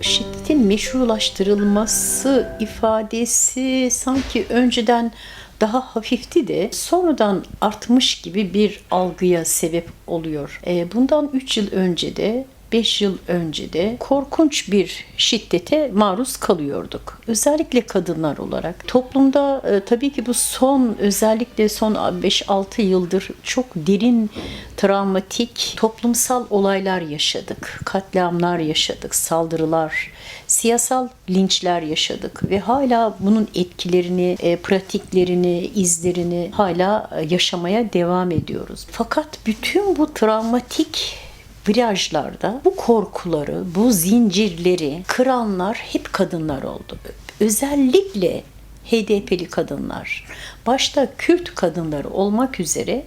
şiddetin meşrulaştırılması ifadesi sanki önceden daha hafifti de sonradan artmış gibi bir algıya sebep oluyor. E, bundan 3 yıl önce de 5 yıl önce de korkunç bir şiddete maruz kalıyorduk. Özellikle kadınlar olarak. Toplumda e, tabii ki bu son özellikle son 5-6 yıldır çok derin travmatik toplumsal olaylar yaşadık. Katliamlar yaşadık, saldırılar, siyasal linçler yaşadık ve hala bunun etkilerini, e, pratiklerini, izlerini hala e, yaşamaya devam ediyoruz. Fakat bütün bu travmatik virajlarda bu korkuları, bu zincirleri kıranlar hep kadınlar oldu. Özellikle HDP'li kadınlar, başta Kürt kadınları olmak üzere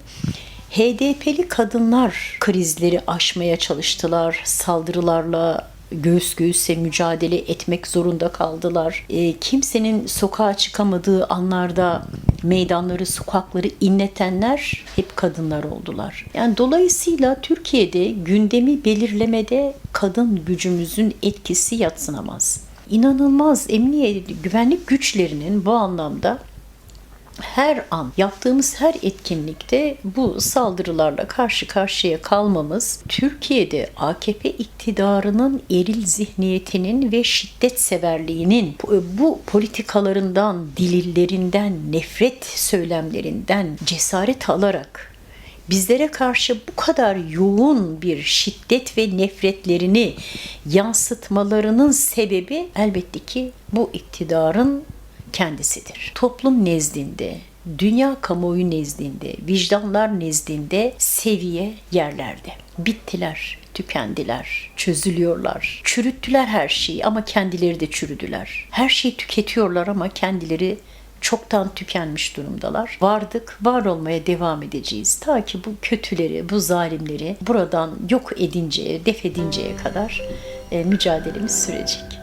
HDP'li kadınlar krizleri aşmaya çalıştılar. Saldırılarla göğüs göğüse mücadele etmek zorunda kaldılar. E, kimsenin sokağa çıkamadığı anlarda meydanları, sokakları inletenler hep kadınlar oldular. Yani dolayısıyla Türkiye'de gündemi belirlemede kadın gücümüzün etkisi yatsınamaz. İnanılmaz emniyet güvenlik güçlerinin bu anlamda her an yaptığımız her etkinlikte bu saldırılarla karşı karşıya kalmamız Türkiye'de AKP iktidarının eril zihniyetinin ve şiddet severliğinin bu politikalarından, dilillerinden, nefret söylemlerinden cesaret alarak bizlere karşı bu kadar yoğun bir şiddet ve nefretlerini yansıtmalarının sebebi elbette ki bu iktidarın kendisidir. Toplum nezdinde, dünya kamuoyu nezdinde, vicdanlar nezdinde seviye yerlerde. Bittiler, tükendiler, çözülüyorlar. Çürüttüler her şeyi ama kendileri de çürüdüler. Her şeyi tüketiyorlar ama kendileri çoktan tükenmiş durumdalar. Vardık, var olmaya devam edeceğiz. Ta ki bu kötüleri, bu zalimleri buradan yok edinceye, def edinceye kadar e, mücadelemiz sürecek.